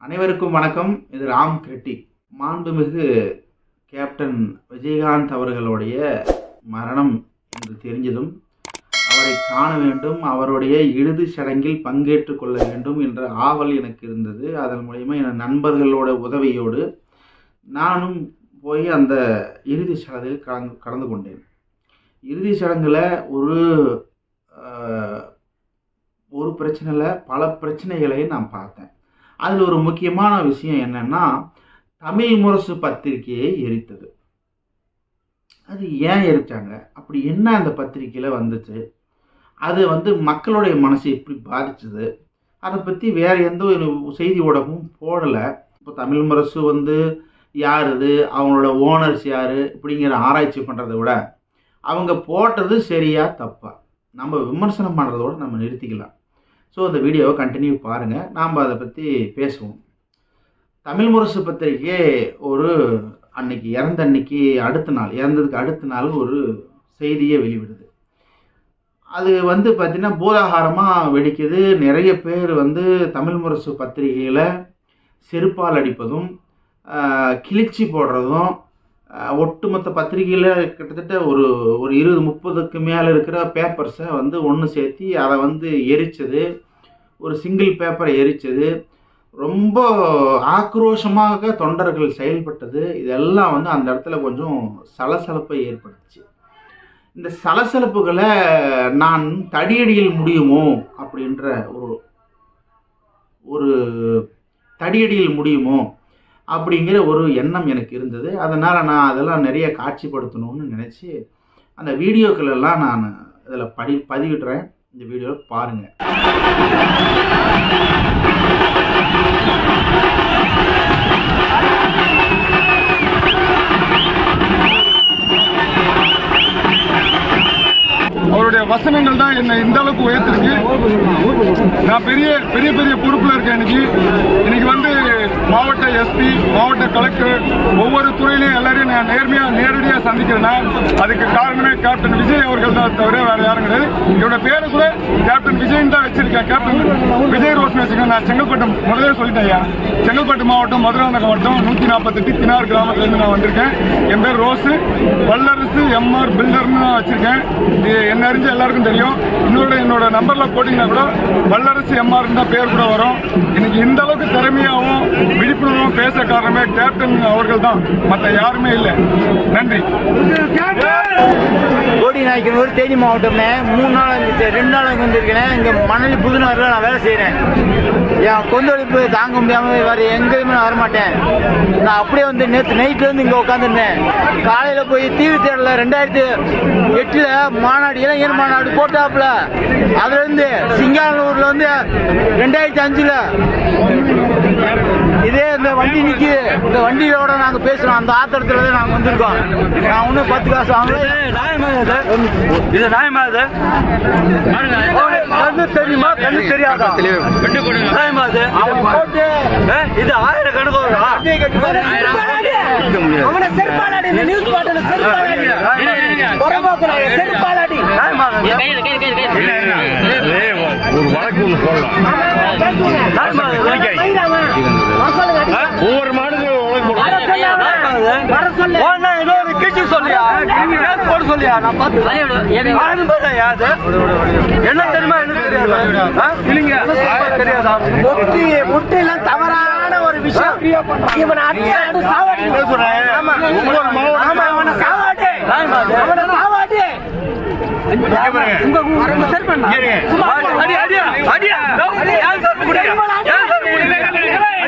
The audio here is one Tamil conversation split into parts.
அனைவருக்கும் வணக்கம். இது ராம் கெட்டி. மாண்புமிகு கேப்டன் விஜயகாந்த் அவர்களுடைய மரணம் என்று தெரிஞ்சதும் அவரை காண வேண்டும் அவருடைய இறுதி சடங்கில் பங்கேற்று கொள்ள வேண்டும் என்ற ஆவல் எனக்கு இருந்தது. அதன் மூலயமா என் நண்பர்களோட உதவியோடு நானும் போய் அந்த இறுதி சடங்கில் கலந்து கலந்து கொண்டேன். இறுதி சடங்கில் ஒரு ஒரு பிரச்சனையில் பல பிரச்சனைகளை நான் பார்த்தேன். அதில் ஒரு முக்கியமான விஷயம் என்னன்னா தமிழ் முரசு பத்திரிகையை எரித்தது. அது ஏன் எரிச்சாங்க? அப்படி என்ன அந்த பத்திரிக்கையில் வந்துச்சு? அது வந்து மக்களுடைய மனசை எப்படி பாதிச்சது? அதை பற்றி வேறு எந்த ஒரு செய்தி ஊடகமும் போடலை. இப்போ தமிழ் முரசு வந்து யார் இது? அவங்களோட ஓனர்ஸ் யார்? இப்படிங்கிற ஆராய்ச்சி பண்ணுறத விட அவங்க போட்டது சரியா தப்பா? நம்ம விமர்சனம் பண்ணுறதோட நம்ம நிறுத்திக்கலாம். ஸோ அந்த வீடியோவை கண்டினியூ பாருங்கள் நாம் அதை பற்றி பேசுவோம். தமிழ் முரசு பத்திரிகை ஒரு அன்னைக்கு இறந்த அன்னைக்கு அடுத்த நாள் இறந்ததுக்கு அடுத்த நாள் ஒரு செய்தியை வெளிவிடுது. அது வந்து பார்த்திங்கன்னா பூதாகாரமாக வெடிக்குது. நிறைய பேர் வந்து தமிழ் முரசு பத்திரிகையில் செருப்பால் அடிப்பதும் கிழிச்சி போடுறதும் ஒட்டுமொத்த பத்திரிகையில் கிட்டத்தட்ட ஒரு ஒரு இருபது முப்பதுக்கு மேலே இருக்கிற பேப்பர்ஸை வந்து ஒன்று சேர்த்தி அதை வந்து எரிச்சது ஒரு சிங்கிள் பேப்பரை எரிச்சது ரொம்ப ஆக்ரோஷமாக தொண்டர்கள் செயல்பட்டது இதெல்லாம் வந்து அந்த இடத்துல கொஞ்சம் சலசலப்பை ஏற்படுத்துச்சு. இந்த சலசலப்புகளை நான் தடியடியில் முடியுமோ அப்படின்ற ஒரு ஒரு தடியடியில் முடியுமோ அப்படிங்கிற ஒரு எண்ணம் எனக்கு இருந்தது. அதனால் நான் அதெல்லாம் நிறைய காட்சிப்படுத்தணும்னு நினச்சி அந்த வீடியோக்கள் எல்லாம் நான் இதில் படி பதிவிடுறேன். இந்த வீடியோவை பாருங்கள் அவருடைய வசனங்கள் தான் என்னை இந்த அளவுக்கு உயர்த்திருக்கு. நான் பெரிய பெரிய பெரிய பொறுப்புல இருக்கேன் இன்னைக்கு. இன்னைக்கு வந்து மாவட்ட எஸ்பி மாவட்ட கலெக்டர் ஒவ்வொரு துறையிலையும் எல்லாரையும் நான் நேர்மையா நேரடியா சந்திக்கிறேன்னா அதுக்கு காரணமே கேப்டன் விஜய் அவர்கள் தான் தவிர வேற யாரும் கிடையாது. இவரோட பேரு கூட கேப்டன் விஜய் தான் வச்சிருக்கேன். கேப்டன் விஜய் ரோஷன் வச்சிருக்கேன். நான் செங்கல்பட்டு முதலே சொல்லிட்டேன் ஐயா. செங்கல்பட்டு மாவட்டம் மதுராந்தகம் மாவட்டம் நூத்தி நாற்பத்தெட்டு தினார் கிராமத்துல இருந்து நான் வந்திருக்கேன். என் பேர் ரோஸு வல்லரசு எம்ஆர் பில்டர்னு நான் வச்சிருக்கேன். இது என்ன அறிஞ்ச எல்லாருக்கும் தெரியும். இன்னொரு என்னோட நம்பர்ல போட்டீங்கன்னா கூட வல்லரசு எம்ஆர் தான் பேர் கூட வரும். இன்னைக்கு இந்த அளவுக்கு திறமையாகவும் விழிப்புணர்வு பேச காரணமே கேப்டன் அவர்கள் தான் மற்ற யாருமே இல்லை. நன்றி. கோடி நாய்க்கனூர் தேனி மாவட்டம்னே மூணு நாள் ரெண்டு நாள் வந்திருக்கேன் இங்க மணலி புதுநகரில் நான் வேலை செய்கிறேன் என் கொந்தளிப்பு தாங்க முடியாம வேற எங்கேயுமே நான் வரமாட்டேன். நான் அப்படியே வந்து நேற்று நைட்ல இருந்து இங்க உட்காந்துருந்தேன் காலையில போய் டிவி தேடல ரெண்டாயிரத்தி எட்டுல மாநாடு இளைஞர் மாநாடு போட்டாப்புல. அதுல இருந்து வந்து ரெண்டாயிரத்தி அஞ்சுல இதே இந்த வண்டி நிக்குது. இந்த வண்டியோட நாங்க பேசுறோம். அந்த ஆத்திரத்துல தான் நாங்க வந்திருக்கோம். நான் ஒன்னும் பத்து காசு வாங்கல. இது நியாயமா இது. கண்ணு தெரியுமா? கண்ணு தெரியாதா? நியாயமா இது. ஆயிரம். கணக்கு ஒரு வழக்கு போடலாம் ஒவ்வொரு சொல்லு என்ன தெரியுமா என்ன தெரியாதா முட்டி முட்டிலாம் தவறான ஒரு விஷயம். இவனை அடிச்சு சாவாடி ஆமா. ஒவ்வொரு மாவட்டம் ஆமா அவனை சாவாடி அவனை சாவாடி உங்க உங்க செருப்பண்ணா சும்மா அடி அடியா. அடியா யார் சார் முடியா யார் சார் முடியா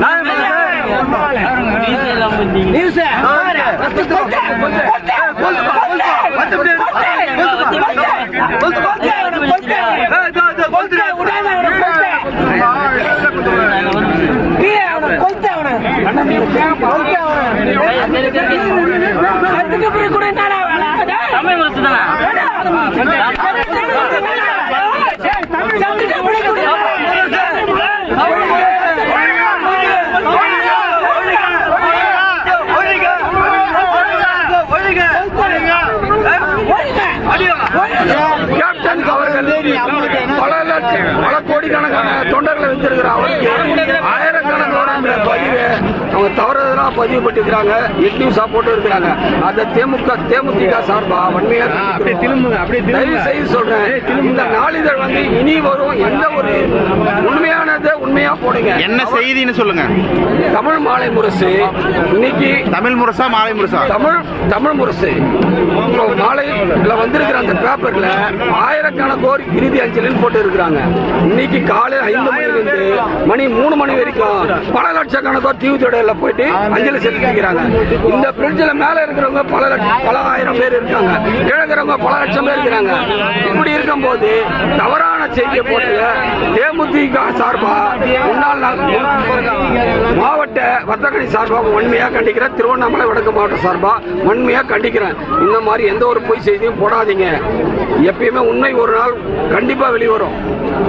நான் கூட என்னடா பல லட்சம் பல கோடிக்கணக்கான தொண்டர்களை வச்சிருக்கிற அவருக்கு பதிவு அவங்க தவறுதலா பதிவு பண்ணிருக்கிறாங்க எட் நியூஸா போட்டு இருக்கிறாங்க. அந்த தேமுக தேமுதிக சார்பா? வன்மையா தயவு செய்து சொல்றேன் இந்த நாளிதழ் வந்து இனி வரும் எந்த ஒரு உண்மையானதை உண்மையா போடுங்க. என்ன செய்தின்னு சொல்லுங்க. தமிழ் மாலை முரசு இன்னைக்கு தமிழ் முரசா மாலை முரசா? தமிழ் தமிழ் முரசு. மாலையில வந்திருக்கிற அந்த பேப்பர்ல ஆயிரக்கணக்கோர் இறுதி அஞ்சலின்னு போட்டு இருக்கிறாங்க இன்னைக்கு காலை ஐந்து மணிலிருந்து மணி மூணு மணி வரைக்கும் பல லட்சக்கணக்கோர் தீவு தொடையில போயிட்டு அஞ்சலி செலுத்திக்கிறாங்க இந்த பிரிட்ஜில் மேல இருக்கிறவங்க பல பல ஆயிரம் பேர் இருக்காங்க. கீழே இருக்கிறவங்க பல லட்சம் பேர் இருக்கிறாங்க. இப்படி இருக்கும்போது தவறான செய்தியை போட்டு தேமுதிக சார்பா முன்னாள் மாவட்ட வர்த்தகணி சார்பா வன்மையா கண்டிக்கிறேன். திருவண்ணாமலை வடக்கு மாவட்ட சார்பா வன்மையா கண்டிக்கிறேன். இந்த மாதிரி எந்த ஒரு பொய் செய்தியும் போடாதீங்க. எப்பயுமே உண்மை ஒரு நாள் கண்டிப்பா வெளிவரும்.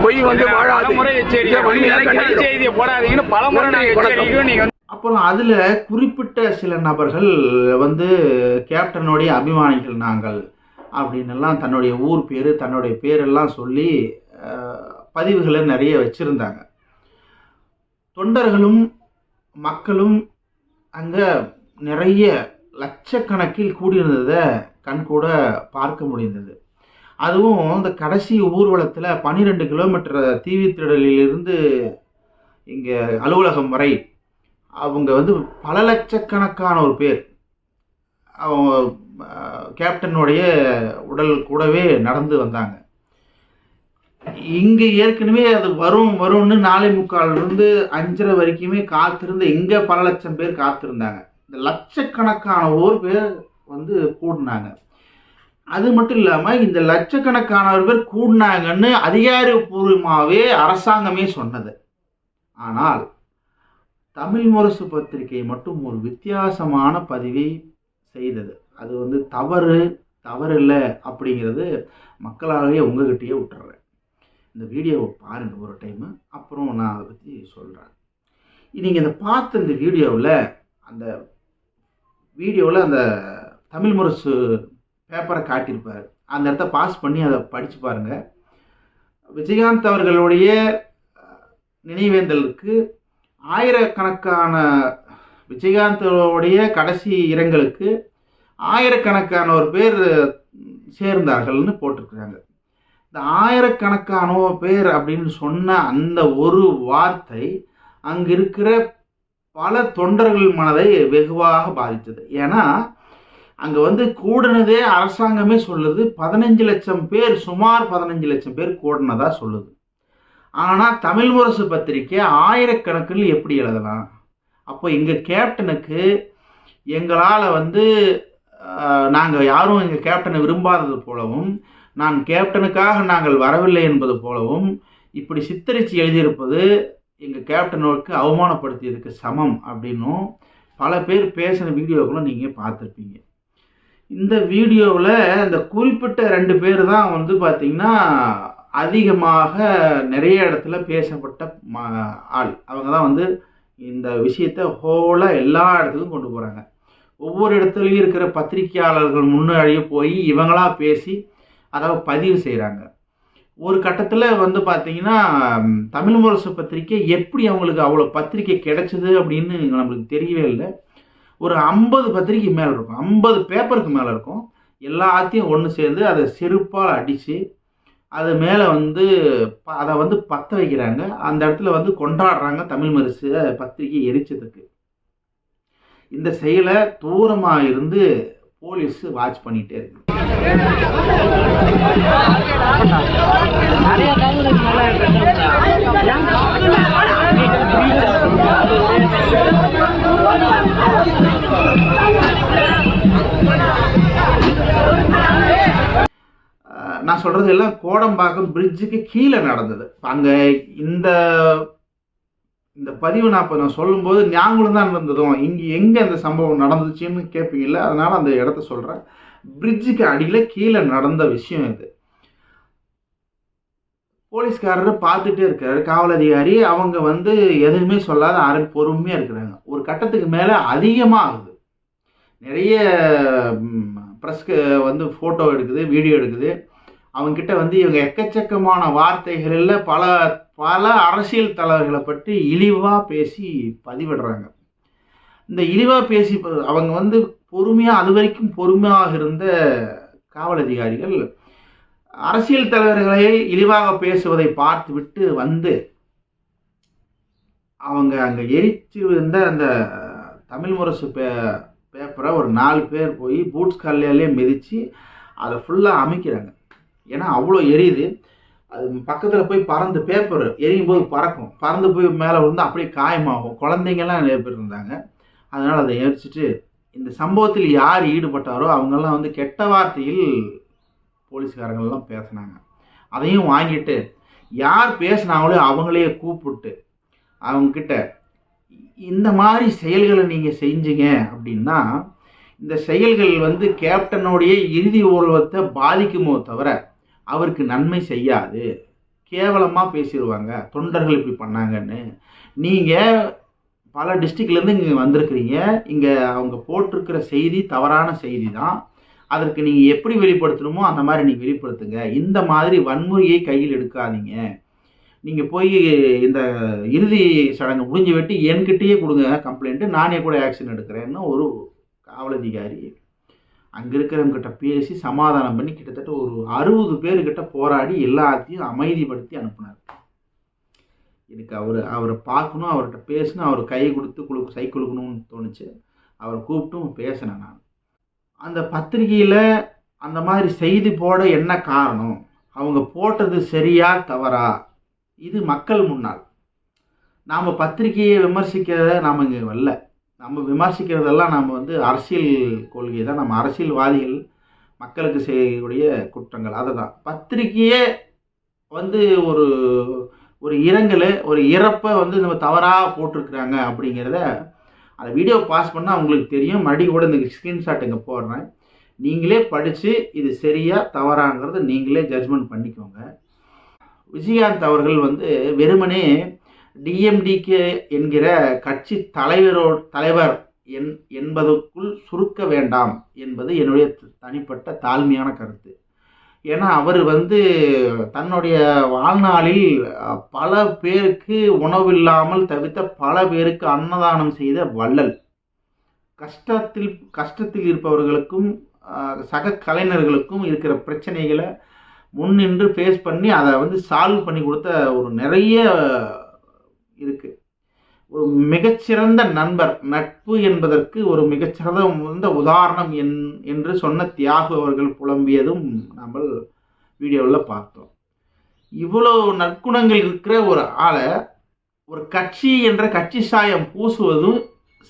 பொய் வந்து வாழாது. கண்டிக்கிறோம். போடாதீங்கன்னு எச்சரிக்கையும் நீங்க அப்புறம் அதில் குறிப்பிட்ட சில நபர்கள் வந்து கேப்டனுடைய அபிமானிகள் நாங்கள் அப்படின்னு எல்லாம் தன்னுடைய ஊர் பேர் தன்னுடைய பேரெல்லாம் சொல்லி பதிவுகளை நிறைய வச்சுருந்தாங்க. தொண்டர்களும் மக்களும் அங்கே நிறைய லட்சக்கணக்கில் கூடியிருந்ததை கண்கூட பார்க்க முடிந்தது. அதுவும் இந்த கடைசி ஊர்வலத்தில் பன்னிரெண்டு கிலோமீட்டர் தீவித்திடலிலிருந்து இங்கே அலுவலகம் வரை அவங்க வந்து பல லட்சக்கணக்கான ஒரு பேர். அவங்க கேப்டனுடைய உடல் கூடவே நடந்து வந்தாங்க. இங்கே ஏற்கனவே அது வரும் வரும்னு நாளை முக்கால்லேருந்து அஞ்சரை வரைக்குமே காத்திருந்து இங்கே பல லட்சம் பேர் காத்திருந்தாங்க. இந்த லட்சக்கணக்கான ஒரு பேர் வந்து கூடினாங்க. அது மட்டும் இல்லாமல் இந்த லட்சக்கணக்கானவர் பேர் கூடினாங்கன்னு அதிகாரப்பூர்வமாகவே அரசாங்கமே சொன்னது. ஆனால் தமிழ் முரசு பத்திரிகை மட்டும் ஒரு வித்தியாசமான பதிவை செய்தது. அது வந்து தவறு தவறில்லை அப்படிங்கிறது மக்களாகவே உங்ககிட்டயே விட்டுறேன். இந்த வீடியோவை பாருங்கள் ஒரு டைமு அப்புறம் நான் அதை பற்றி சொல்கிறேன் நீங்கள் இந்த பார்த்த இந்த வீடியோவில் அந்த வீடியோவில் அந்த தமிழ் முரசு பேப்பரை காட்டியிருப்பார். அந்த இடத்த பாஸ் பண்ணி அதை படித்து பாருங்கள் விஜயகாந்த் அவர்களுடைய நினைவேந்தலுக்கு ஆயிரக்கணக்கான விஜயகாந்தோடைய கடைசி இரங்கலுக்கு ஆயிரக்கணக்கான ஒரு பேர் சேர்ந்தார்கள்னு போட்டிருக்கிறாங்க. இந்த ஆயிரக்கணக்கான பேர் அப்படின்னு சொன்ன அந்த ஒரு வார்த்தை அங்கே இருக்கிற பல தொண்டர்கள் மனதை வெகுவாக பாதித்தது. ஏன்னா அங்கே வந்து கூடினதே அரசாங்கமே சொல்லுது பதினஞ்சு லட்சம் பேர் சுமார் பதினஞ்சு லட்சம் பேர் கூடினதா சொல்லுது. ஆனால் தமிழ் முரசு பத்திரிக்கை ஆயிரக்கணக்கில் எப்படி எழுதலாம்? அப்போ எங்கள் கேப்டனுக்கு எங்களால் வந்து நாங்கள் யாரும் எங்கள் கேப்டனை விரும்பாதது போலவும் நான் கேப்டனுக்காக நாங்கள் வரவில்லை என்பது போலவும் இப்படி சித்தரித்து எழுதியிருப்பது எங்கள் கேப்டனுக்கு அவமானப்படுத்தியதுக்கு சமம் அப்படின்னும் பல பேர் பேசின வீடியோக்களும் நீங்கள் பார்த்துருப்பீங்க. இந்த வீடியோவில் இந்த குறிப்பிட்ட ரெண்டு பேர் தான் வந்து பார்த்திங்கன்னா அதிகமாக நிறைய இடத்துல பேசப்பட்ட ம ஆள். அவங்க தான் வந்து இந்த விஷயத்தை ஹோலாக எல்லா இடத்துக்கும் கொண்டு போகிறாங்க ஒவ்வொரு இடத்துலையும் இருக்கிற பத்திரிகையாளர்கள் முன்னாடியே போய் இவங்களா பேசி அதாவது பதிவு செய்கிறாங்க ஒரு கட்டத்தில் வந்து பார்த்தீங்கன்னா தமிழ் முரசு பத்திரிக்கை எப்படி அவங்களுக்கு அவ்வளோ பத்திரிக்கை கிடைச்சது அப்படின்னு நம்மளுக்கு தெரியவே இல்லை. ஒரு ஐம்பது பத்திரிக்கை மேலே இருக்கும். ஐம்பது பேப்பருக்கு மேலே இருக்கும். எல்லாத்தையும் ஒன்று சேர்ந்து அதை செருப்பால் அடித்து அது மேலே வந்து ப- அதை வந்து பற்ற வைக்கிறாங்க. அந்த இடத்துல வந்து கொண்டாடுறாங்க தமிழ் மரிசு பத்திரிகை எரிச்சதுக்கு இந்த செயலை தூரமாக இருந்து போலீஸ் வாட்ச் பண்ணிகிட்டே இருக்கு. அஹ் நான் சொல்றது எல்லாம் கோடம்பாக்கம் பிரிட்ஜுக்கு கீழே நடந்தது. அங்கே இந்த இந்த பதிவு நான் இப்போ நான் சொல்லும்போது ஞாபகம் தான் இருந்ததும் இங்கே எங்கே அந்த சம்பவம் நடந்துச்சுன்னு கேட்பீங்கல்ல அதனால் அந்த இடத்த சொல்கிறேன் பிரிட்ஜுக்கு அடியில் கீழே நடந்த விஷயம் இது. போலீஸ்காரர் பார்த்துட்டே இருக்காரு. காவல் அதிகாரி அவங்க வந்து எதுவுமே சொல்லாத அரை பொறுமையாக இருக்கிறாங்க. ஒரு கட்டத்துக்கு மேலே அதிகமாக ஆகுது நிறைய ப்ரெஸ்க்கு வந்து ஃபோட்டோ எடுக்குது வீடியோ எடுக்குது. அவங்கக்கிட்ட வந்து இவங்க எக்கச்சக்கமான வார்த்தைகளில் பல பல அரசியல் தலைவர்களை பற்றி இழிவாக பேசி பதிவிடுறாங்க. இந்த இழிவாக பேசி ப- அவங்க வந்து பொறுமையாக அது வரைக்கும் பொறுமையாக இருந்த காவல் அதிகாரிகள் அரசியல் தலைவர்களை இழிவாக பேசுவதை பார்த்துவிட்டு வந்து அவங்க அங்கே எரித்து இருந்த அந்த தமிழ் முரசு பே பேப்பரை ஒரு நாலு பேர் போய் பூட்ஸ் கல்லையிலே மிதித்து அதை ஃபுல்லாக அமைக்கிறாங்க. ஏன்னா அவ்வளோ எரியுது. அது பக்கத்தில் போய் பறந்து பேப்பர் எரியும் போது பறக்கும். பறந்து போய் மேலே விழுந்து அப்படியே காயமாகும். குழந்தைங்கள்லாம் நிறைய பேர் இருந்தாங்க. அதனால் அதை எரிச்சிட்டு இந்த சம்பவத்தில் யார் ஈடுபட்டாரோ அவங்கெல்லாம் வந்து கெட்ட வார்த்தையில் போலீஸ்காரங்கள்லாம் பேசினாங்க. அதையும் வாங்கிட்டு யார் பேசினாங்களோ அவங்களையே கூப்பிட்டு அவங்கக்கிட்ட இந்த மாதிரி செயல்களை நீங்கள் செஞ்சீங்க அப்படின்னா இந்த செயல்கள் வந்து கேப்டனுடைய இறுதி ஊர்வத்தை பாதிக்குமோ தவிர அவருக்கு நன்மை செய்யாது. கேவலமாக பேசிடுவாங்க தொண்டர்கள் இப்படி பண்ணாங்கன்னு. நீங்கள் பல டிஸ்ட்ரிக்ட்லேருந்து இங்கே வந்திருக்கிறீங்க. இங்கே அவங்க போட்டிருக்கிற செய்தி தவறான செய்தி தான் அதற்கு நீங்கள் எப்படி வெளிப்படுத்தணுமோ அந்த மாதிரி நீங்கள் வெளிப்படுத்துங்க. இந்த மாதிரி வன்முறையை கையில் எடுக்காதீங்க. நீங்கள் போய் இந்த இறுதி சடங்கு முடிஞ்சு வெட்டி என்கிட்டயே கொடுங்க கம்ப்ளைண்ட்டு நானே கூட ஆக்ஷன் எடுக்கிறேன்னு ஒரு காவல் அதிகாரி அங்கே இருக்கிறவங்கிட்ட பேசி சமாதானம் பண்ணி கிட்டத்தட்ட ஒரு அறுபது பேர்கிட்ட போராடி எல்லாத்தையும் அமைதிப்படுத்தி அனுப்புனார். எனக்கு அவர் அவரை பார்க்கணும் அவர்கிட்ட பேசணும் அவர் கை கொடுத்து குழு கை கொடுக்கணும்னு தோணுச்சு. அவரை கூப்பிட்டும் பேசினேன் நான். அந்த பத்திரிகையில் அந்த மாதிரி செய்தி போட என்ன காரணம்? அவங்க போட்டது சரியா தவறா? இது மக்கள் முன்னால். நாம் பத்திரிகையை விமர்சிக்கிறத நாம் இங்கே வரல. நம்ம விமர்சிக்கிறதெல்லாம் நம்ம வந்து அரசியல் கொள்கை தான் நம்ம அரசியல்வாதிகள் மக்களுக்கு செய்யக்கூடிய குற்றங்கள். அதை தான் பத்திரிகையே வந்து ஒரு ஒரு இரங்கல் ஒரு இறப்பை வந்து நம்ம தவறாக போட்டிருக்கிறாங்க அப்படிங்கிறத அந்த வீடியோ பாஸ் பண்ணால் உங்களுக்கு தெரியும். மறுபடியும் கூட இந்த ஸ்க்ரீன்ஷாட் இங்கே போடுறேன். நீங்களே படித்து இது சரியா தவறாங்கிறத நீங்களே ஜட்ஜ்மெண்ட் பண்ணிக்கோங்க. விஜயகாந்த் அவர்கள் வந்து வெறுமனே டிஎம்டிகே என்கிற கட்சி தலைவரோ தலைவர் என் என்பதற்குள் சுருக்க வேண்டாம் என்பது என்னுடைய தனிப்பட்ட தாழ்மையான கருத்து. ஏன்னா அவர் வந்து தன்னுடைய வாழ்நாளில் பல பேருக்கு உணவில்லாமல் தவிர்த்த பல பேருக்கு அன்னதானம் செய்த வள்ளல். கஷ்டத்தில் கஷ்டத்தில் இருப்பவர்களுக்கும் சக கலைஞர்களுக்கும் இருக்கிற பிரச்சனைகளை முன்னின்று ஃபேஸ் பண்ணி அதை வந்து சால்வ் பண்ணி கொடுத்த ஒரு நிறைய இருக்கு. ஒரு மிகச்சிறந்த நண்பர் நட்பு என்பதற்கு ஒரு மிகச்சிறந்த உதாரணம் என் என்று சொன்ன தியாகு அவர்கள் புலம்பியதும் நம்ம வீடியோவில் பார்த்தோம். இவ்வளோ நற்குணங்கள் இருக்கிற ஒரு ஆளை ஒரு கட்சி என்ற கட்சி சாயம் பூசுவதும்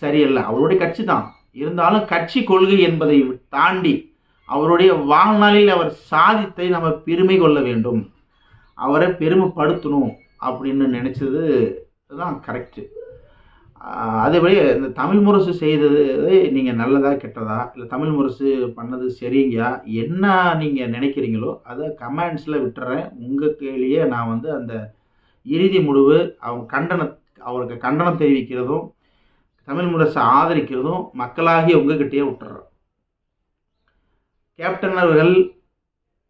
சரியல்ல. அவருடைய கட்சி தான். இருந்தாலும் கட்சி கொள்கை என்பதை தாண்டி அவருடைய வாழ்நாளில் அவர் சாதித்தை நம்ம பெருமை கொள்ள வேண்டும். அவரை பெருமைப்படுத்தணும் அப்படின்னு நினச்சது தான் கரெக்டு அதேபடி இந்த தமிழ் முரசு செய்தது நீங்கள் நல்லதா கெட்டதா இல்லை தமிழ் முரசு பண்ணது சரிங்கயா? என்ன நீங்கள் நினைக்கிறீங்களோ அதை கமெண்ட்ஸில் விட்டுறேன். உங்கள் கேள்வியே நான் வந்து அந்த இறுதி முடிவு அவங்க கண்டன அவருக்கு கண்டனம் தெரிவிக்கிறதும் தமிழ் முரசை ஆதரிக்கிறதும் மக்களாகிய உங்ககிட்டயே விட்டுறோம் கேப்டன் அவர்கள்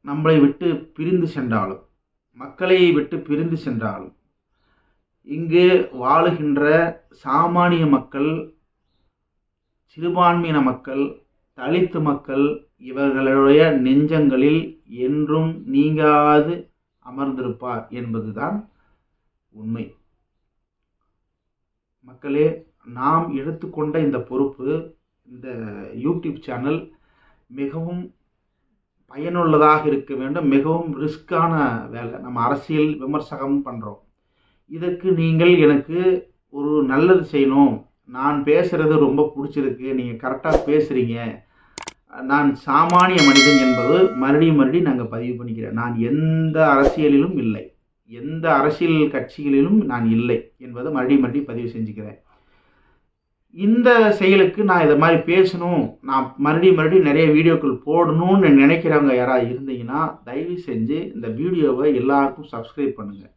நம்மளை விட்டு பிரிந்து சென்றாலும் மக்களை விட்டு பிரிந்து சென்றாலும் இங்கு வாழுகின்ற சாமானிய மக்கள் சிறுபான்மையின மக்கள் தலித்து மக்கள் இவர்களுடைய நெஞ்சங்களில் என்றும் நீங்காது அமர்ந்திருப்பார் என்பதுதான் உண்மை. மக்களே நாம் எடுத்துக்கொண்ட இந்த பொறுப்பு இந்த யூடியூப் சேனல் மிகவும் பயனுள்ளதாக இருக்க வேண்டும் மிகவும் ரிஸ்கான வேலை. நம்ம அரசியல் விமர்சகம் பண்ணுறோம் இதற்கு நீங்கள் எனக்கு ஒரு நல்லது செய்யணும். நான் பேசுகிறது ரொம்ப பிடிச்சிருக்கு. நீங்கள் கரெக்டாக பேசுகிறீங்க நான் சாமானிய மனிதன் என்பது மறுபடியும் மறுபடியும் நாங்கள் பதிவு பண்ணிக்கிறேன். நான் எந்த அரசியலிலும் இல்லை. எந்த அரசியல் கட்சிகளிலும் நான் இல்லை என்பதை மறுபடியும் மறுபடியும் பதிவு செஞ்சுக்கிறேன். இந்த செயலுக்கு நான் இதை மாதிரி பேசணும். நான் மறுபடியும் மறுபடியும் நிறைய வீடியோக்கள் போடணும்னு நினைக்கிறவங்க யாராவது இருந்தீங்கன்னா தயவு செஞ்சு இந்த வீடியோவை எல்லாருக்கும் சப்ஸ்கிரைப் பண்ணுங்கள்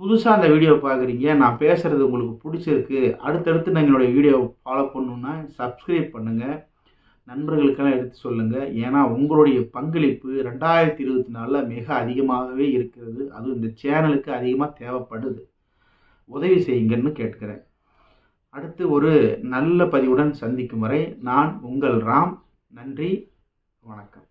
புதுசாக அந்த வீடியோ பார்க்குறீங்க நான் பேசுகிறது உங்களுக்கு பிடிச்சிருக்கு அடுத்தடுத்து நான் என்னுடைய வீடியோவை ஃபாலோ பண்ணணுன்னா சப்ஸ்கிரைப் பண்ணுங்கள் நண்பர்களுக்கெல்லாம் எடுத்து சொல்லுங்கள் ஏன்னா உங்களுடைய பங்களிப்பு ரெண்டாயிரத்தி இருபத்தி நாலில் மிக அதிகமாகவே இருக்கிறது. அதுவும் இந்த சேனலுக்கு அதிகமாக தேவைப்படுது. உதவி செய்யுங்கன்னு கேட்கிறேன் அடுத்து ஒரு நல்ல பதிவுடன் சந்திக்கும் வரை நான் உங்கள் ராம். நன்றி. வணக்கம்.